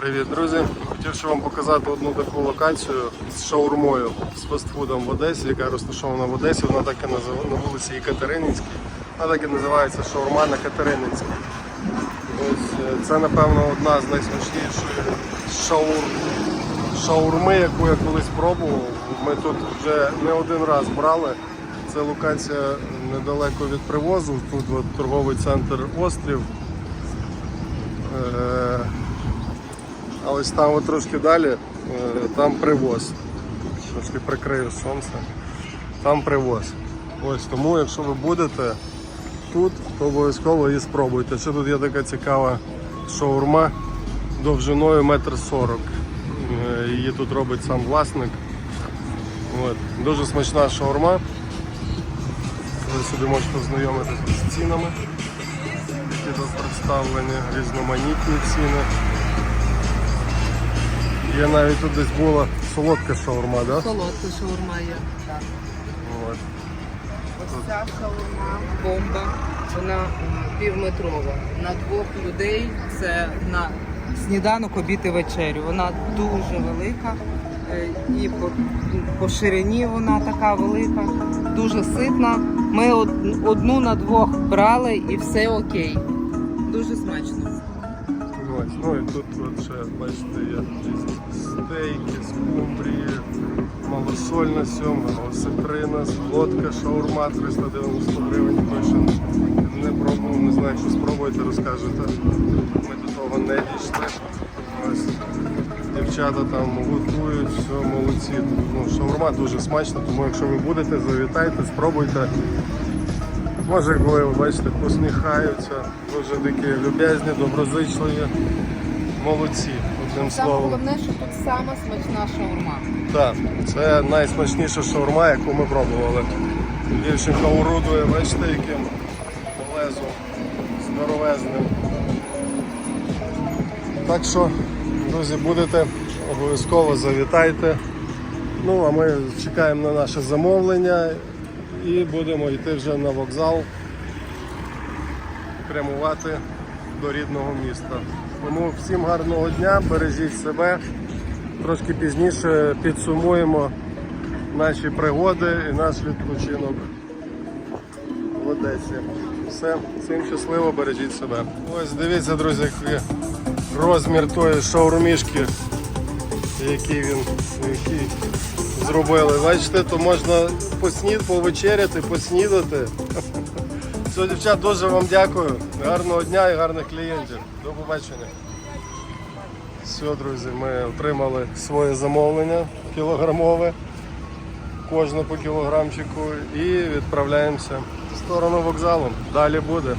Привіт, друзі! Хотів ще вам показати одну таку локацію з шаурмою з фастфудом в Одесі, яка розташована в Одесі. Вона так і називається на вулиці Екатерининській. Вона так і називається шаурма на Катерининській. Ось е, це, напевно, одна з найсмачніших шаур... шаурми, яку я колись пробував. Ми тут вже не один раз брали. Це локація недалеко від привозу. Тут от, торговий центр Острів. Е, ось там от трошки далі, е, там привоз. Трошки прикрию сонце. Там привоз. Ось тому, якщо ви будете тут, то обов'язково її спробуйте. Ще тут є така цікава шаурма довжиною метр сорок. Е, Її тут робить сам власник. От. Дуже смачна шаурма. Ви собі можете ознайомитися з цінами, які тут представлені, різноманітні ціни. Є навіть тут десь була солодка шаурма, да? Солодка шаурма є. Так. От. Ось ця шаурма, бомба, вона півметрова. На двох людей це на сніданок, обід і вечерю. Вона дуже велика. е, І по, по ширині вона така велика, дуже ситна. Ми од- одну на двох брали і все окей. Дуже смачно. Ось. Ну і тут от ще, бачите, є стейки, скумбрії, малосольна сьомга, осетрина, солодка, шаурма 390 гривень пише. Не пробував, не знаю, якщо спробуєте, розкажете. Ми до того не дійшли. Ось. Дівчата там готують, все, молодці. Ну, шаурма дуже смачна, тому якщо ви будете, завітайте, спробуйте. Може, коли ви бачите, посміхаються, дуже такі люб'язні, доброзичливі, молодці, одним Саме словом. головне, що тут сама смачна шаурма. Так, це найсмачніша шаурма, яку ми пробували. Дівчинка орудує, бачите, яким лезом здоровезним. Так що, друзі, будете, обов'язково завітайте. Ну, а ми чекаємо на наше замовлення і будемо йти вже на вокзал, прямувати до рідного міста. Тому всім гарного дня, бережіть себе. Трошки пізніше підсумуємо наші пригоди і наш відпочинок в Одесі. Все, всім щасливо, бережіть себе. Ось дивіться, друзі, який розмір тої шаурмішки, який він який зробили. Бачите, то можна поснід, повечеряти, поснідати. Все, дівчат, дуже вам дякую. Гарного дня і гарних клієнтів. До побачення. Все, друзі, ми отримали своє замовлення кілограмове, кожне по кілограмчику, і відправляємося в сторону вокзалу. Далі буде.